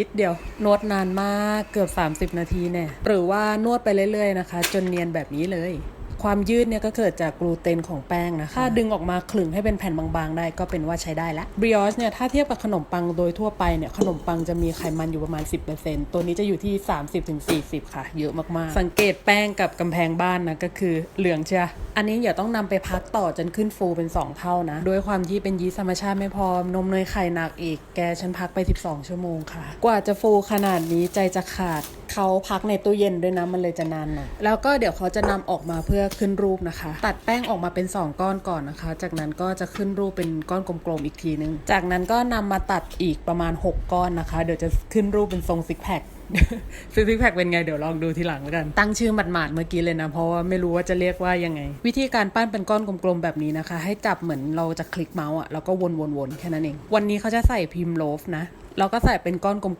จิตเดียวนวดนานมากเกือบ 30 นาทีเนี่ยหรือว่านวดไปเรื่อยๆนะคะ จนเนียนแบบนี้เลย ความยืดเนี่ยก็เกิดจากกลูเตนของแป้งนะคะ ถ้าดึงออกมาคลึงให้เป็นแผ่นบางๆ ได้ก็เป็นว่าใช้ได้ละบริออชเนี่ยถ้าเทียบกับขนมปังโดยทั่วไปเนี่ยขนมปังจะมีไขมันอยู่ประมาณ 10%ตัวนี้จะอยู่ที่ 30-40 ค่ะ เยอะมากๆ สังเกตแป้งกับกำแพงบ้านนะก็คือเหลืองเชียอันนี้อย่าต้องนำไปพักต่อจนขึ้นฟูเป็น 2 เท่านะ ด้วยความที่เป็นยีสต์ธรรมชาติไม่พอนมเนยไข่หนักอีก แกฉันพักไป 12 ชั่วโมงค่ะ กว่าจะฟูขนาดนี้ใจจะขาด เขาพักในตู้เย็นด้วยนะมันเลยจะนานหน่อยแล้วก็เดี๋ยวเขาจะนำออกมาเพื่อขึ้นรูปนะคะ ตัดแป้งออกมาเป็น 2 ก้อนก่อนนะคะ จากนั้นก็จะขึ้นรูปเป็นก้อนกลมๆอีกทีนึง จากนั้นก็นำมาตัดอีกประมาณ 6 ก้อนนะคะ เดี๋ยวจะขึ้นรูปเป็นทรงซิกแพคซื้อซิกแพคเป็นไงเดี๋ยวลองดูทีหลังแล้วกัน ตั้งชื่อหมาดๆเมื่อกี้เลยนะ เพราะว่าไม่รู้ว่าจะเรียกว่ายังไง วิธีการปั้นเป็นก้อนกลมๆแบบนี้นะคะ ให้จับเหมือนเราจะคลิกเมาส์อะแล้วก็วนๆๆแค่นั้นเอง วันนี้เขาจะใส่พิมพ์โลฟนะแล้วก็ใส่เป็นก้อนกลมๆ